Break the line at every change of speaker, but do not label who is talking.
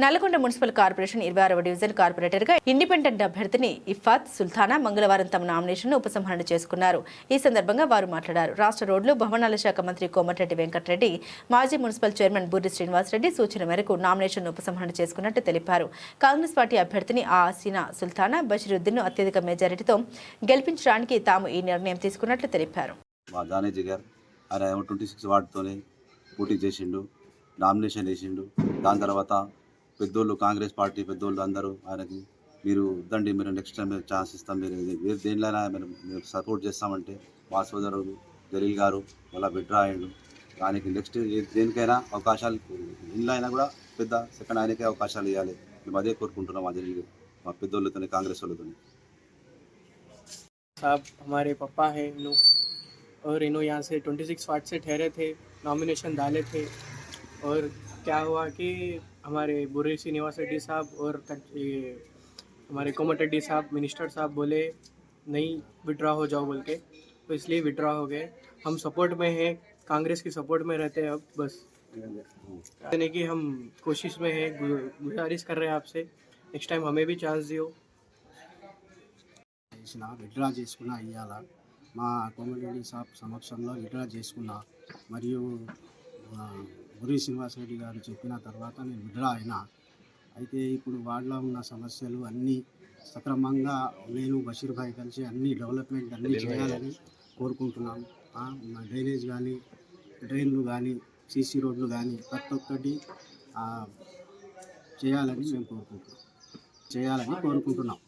Nalgonda municipal corporation ఇరవై ఆరవ division కార్పొరేటర్గా ఇండిపెండెంట్ అభ్యర్థిని ఇఫాత్ సుల్తానా మంగళవారం తమ నామినేషన్ను ఉపసంహరణ చేసుకున్నారు. ఈ సందర్భంగా వారు మాట్లాడారు. రాష్ట్ర రోడ్లు భవనాల శాఖ మంత్రి కోమటిరెడ్డి వెంకటరెడ్డి మాజీ మున్సిపల్ చైర్మన్ బుర్రి శ్రీనివాసరెడ్డి సూచన మేరకు నామినేషన్ ఉపసంహరణ చేసుకున్నట్టు తెలిపారు. కాంగ్రెస్ పార్టీ అభ్యర్థిని ఆ ఆసీనా సుల్తానా బషీరుద్దీన్ అత్యధిక మెజారిటీతో గెలిపించడానికి తాము ఈ నిర్ణయం తీసుకున్నట్లు తెలిపారు.
పోటీ చేసిండు నామినేషన్ వేసిండు. దాని తర్వాత పెద్దోళ్ళు కాంగ్రెస్ పార్టీ పెద్దోళ్ళు అందరూ ఆయనకి మీరు వద్దండి మీరు నెక్స్ట్ టైం మీరు ఛాన్స్ ఇస్తాం మీరు ఇది- మీరు దేనిలైనా మీరు మీరు సపోర్ట్ చేస్తామంటే మా సోదరుడు జలీల్ గారు వాళ్ళ బిడ్డ అయ్యిండు దానికి నెక్స్ట్ ఏ- దేనికైనా అవకాశాలు ఇంట్లో అయినా కూడా పెద్ద సెకండ్ ఆయనకే అవకాశాలు ఇవ్వాలి మేము అదే కోరుకుంటున్నాం మా జలీల్ మా పెద్దోళ్ళతోనే కాంగ్రెస్ వాళ్ళతోనే
साहब हमारे पापा हैं इनू और इनू यहाँ से 26 वार्ड से ठहरे थे नॉमिनेशन डाले थे और क्या हुआ कि हमारे बुर्री श्रीनिवास रेड्डी साहब और कट- ये हमारे कोमट रेड्डी साहब मिनिस्टर साहब बोले नहीं विड्रॉ हो जाओ बोल के तो इसलिए विड्रॉ हो गए हम सपोर्ट में हैं कांग्रेस की सपोर्ट में रहते हैं अब बस यानी कि हम कोशिश में हैं गु- गुजारिश कर रहे हैं आपसे नेक्स्ट टाइम हमें भी चांस दियो
చేసిన విత్డ్రా చేసుకున్న ఇవాళ మా కోమటిరెడ్డి సాబ్ సమక్షంలో విత్డ్రా చేసుకున్నా మరియు బుర్రి శ్రీనివాసరెడ్డి గారు చెప్పిన తర్వాత నేను విత్డ్రా అయినా. అయితే ఇప్పుడు వార్డులో ఉన్న సమస్యలు అన్నీ సక్రమంగా నేను బషీర్ భాయ్ కలిసి అన్ని డెవలప్మెంట్ అన్నీ చేయాలని కోరుకుంటున్నాం. ఆ, మా డ్రైనేజ్ కానీ డ్రైన్లు కానీ సీసీ రోడ్లు కానీ ప్రతి ఒక్కటి చేయాలని మేము కోరుకుంటున్నాం. చేయాలని కోరుకుంటున్నాం.